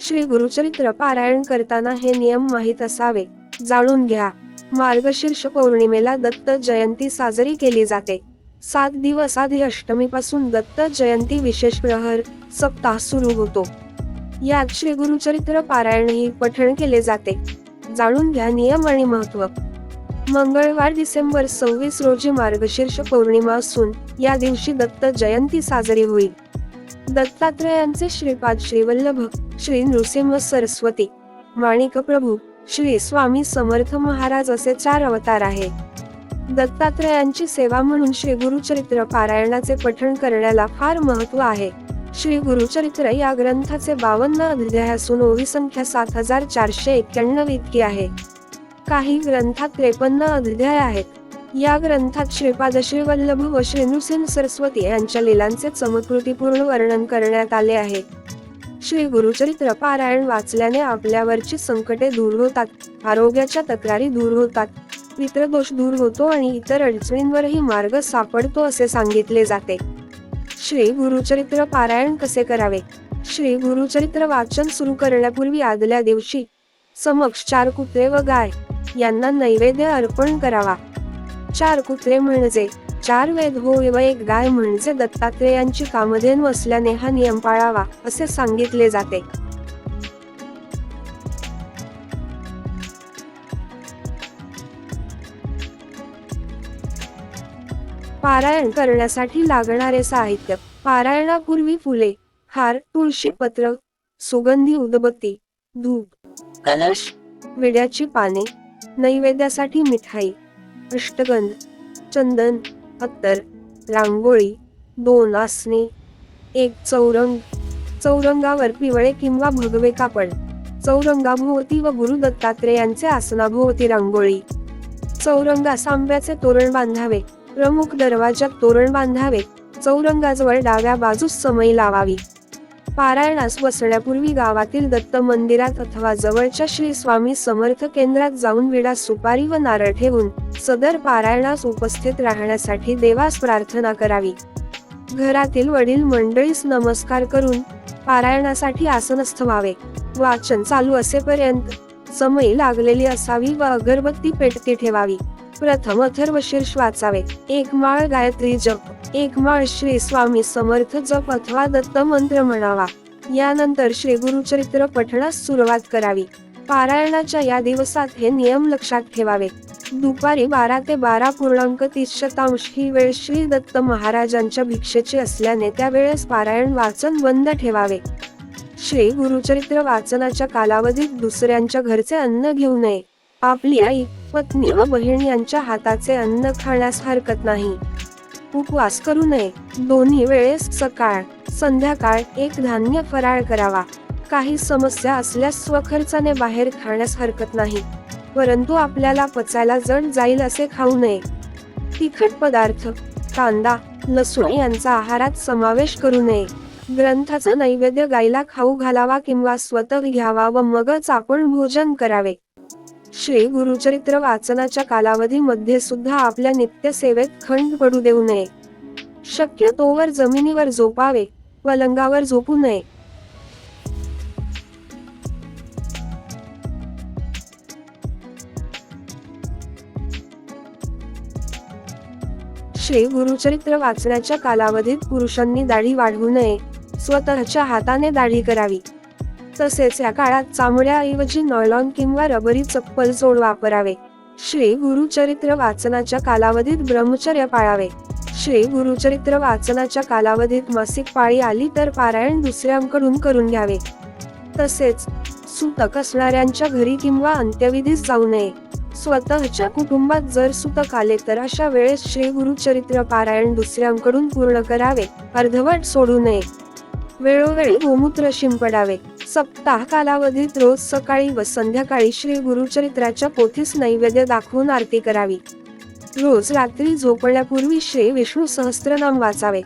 श्री गुरुचरित्र पारायण करताना हे नियम माहीत असावे. जाणून घ्या. मार्गशीर्ष पौर्णिमेला दत्त जयंती साजरी केली जाते. सात दिवस आधी अष्टमीपासून दत्त जयंती विशेष प्रहर सप्ताह सुरू होतो. यात श्री गुरुचरित्र पारायणही पठण केले जाते. जाणून घ्या नियम आणि महत्त्व मंगळवार डिसेंबर सव्वीस रोजी मार्गशीर्ष पौर्णिमा असून या दिवशी दत्त जयंती साजरी होईल. दत्तात्रयांचे श्रीपाद श्रीवल्लभ श्री नृसिंह सरस्वती माणिक प्रभू श्री स्वामी समर्थ महाराज असे चार अवतार आहे. दत्तात्रयांची सेवा म्हणून श्री गुरुचरित्र पारायणाचे पठण करण्याला फार महत्त्व आहे. श्री गुरुचरित्र या ग्रंथाचे बावन्न अध्याय असून ओवी संख्या सात हजार चारशे एक्क्याण्णव इतकी आहे. काही ग्रंथात त्रेपन्न अध्याय आहेत. या ग्रंथात श्रीपाद श्रीवल्लभ व श्रीनुसेन सरस्वती यांच्या लीलांचे चमत्कृतीपूर्ण वर्णन करण्यात आले आहे. श्री गुरुचरित्र पारायण वाचल्याने आपल्यावरची संकटे दूर होतात आरोग्याच्या तक्रारी दूर होतात पितृदोष दूर होतो आणि इतर अडचणींवरही मार्ग सापडतो असे सांगितले जाते. श्री गुरुचरित्र पारायण कसे करावे? श्री गुरुचरित्र वाचन सुरू करण्यापूर्वी आदल्या दिवशी समक्ष चार कुत्रे व गाय यांना नैवेद्य अर्पण करावा. चार कुत्रे म्हणजे. चार वेद होय व एक गाय म्हणजे दत्तात्रेयांची कामधेनू असल्याने हा नियम पाळावा असे सांगितले जाते. पारायण करण्यासाठी लागणारे साहित्य. पारायणापूर्वी फुले हार तुळशी पत्र सुगंधी उदबत्ती धूप कलश विड्याची पाने नैवेद्यासाठी मिठाई अष्टगंध चंदन अत्तर रांगोळी दोन आसने एक चौरंग. चौरंगावर पिवळे किंवा भगवे कापड. चौरंगाभोवती व गुरु दत्तात्रेयांचे आसनाभोवती रांगोळी. चौरंगा सांब्याचे तोरण बांधावे. प्रमुख दरवाजात तोरण बांधावे. चौरंगाजवळ डाव्या बाजूस समई लावावी. पारायणास बसण्यापूर्वी गावातील दत्त मंदिरात अथवा जवळच्या श्री स्वामी समर्थ केंद्रात जाऊन विडा सुपारी व नारळ ठेवून सदर पारायणास उपस्थित राहण्यासाठी देवास प्रार्थना करावी. घरातील वडील मंडळीस नमस्कार करून पारायणासाठी आसनस्थ व्हावे. वाचन चालू असेपर्यंत समयी लागलेली असावी व अगरबत्ती पेटती ठेवावी. प्रथम अथर्व शीर्ष वाचावे. एक माळ गायत्री जप. एक माळ श्री स्वामी समर्थ जप अथवा दत्त मंत्र म्हणावा. यानंतर श्री गुरुचरित्र पठणास सुरुवात करावी. पारायणाच्या या दिवसात हे नियम लक्षात ठेवावे. दुपारी बारा ते बारा पूर्णांक तीस शतांश ही वेळ श्री दत्त महाराजांच्या भिक्षेची असल्याने त्यावेळेस पारायण वाचन बंद ठेवावे. श्री गुरुचरित्र वाचनाच्या कालावधीत दुसऱ्यांच्या घरचे अन्न घेऊ नये. आपली आई पत्नी व बहीण यांच्या हाताचे अन्न खाण्यास हरकत नाही. उपवास करू नये. दोन्ही वेळेस सकाळ संध्याकाळ एक धान्य फराळ करावा. काही समस्या असल्यास स्वखर्चाने बाहेर खाण्यास हरकत नाही. परंतु आपल्याला पचायला जड जाईल असे खाऊ नये. तिखट पदार्थ कांदा लसूण यांचा आहारात समावेश करू नये. ग्रंथाचा नैवेद्य गायला खाऊ घालावा किंवा स्वतः घ्यावा व मगच आपण भोजन करावे. श्री गुरुचरित्र वाचनाच्या कालावधीमध्ये सुद्धा आपल्या नित्य सेवेत खंड पडू देऊ नये. शक्यतोवर जमिनीवर झोपावे पलंगावर झोपू नये. श्री गुरुचरित्र वाचण्याच्या कालावधीत पुरुषांनी दाढी वाढवू नये. स्वतःच्या हाताने दाढी करावी. तसेच या काळात चामड्याऐवजी नॉयलॉन किंवा रबरी चप्पल जोड वापरावे. श्री गुरुचरित्र वाचनाच्या कालावधीत ब्रह्मचर्य पाळावे. श्री गुरुचरित्र वाचनाच्या कालावधीत मासिक पाळी आली तर पारायण दुसऱ्यांकडून करून घ्यावे. तसेच सुतक असणाऱ्यांच्या घरी किंवा अंत्यविधीस जाऊ नये. स्वतःच्या कुटुंबात जर सुतक आले तर अशा वेळेस श्री गुरुचरित्र पारायण दुसऱ्यांकडून पूर्ण करावे. अर्धवट सोडू नये. वेळोवेळी गोमूत्र शिंपडावे. सप्ताह कालावधीत रोज सकाळी व संध्याकाळी श्री गुरुचरित्राच्या पोथीस नैवेद्य दाखवून आरती करावी. रोज रात्री झोपण्यापूर्वी श्री विष्णू सहस्त्रनाम वाचावे.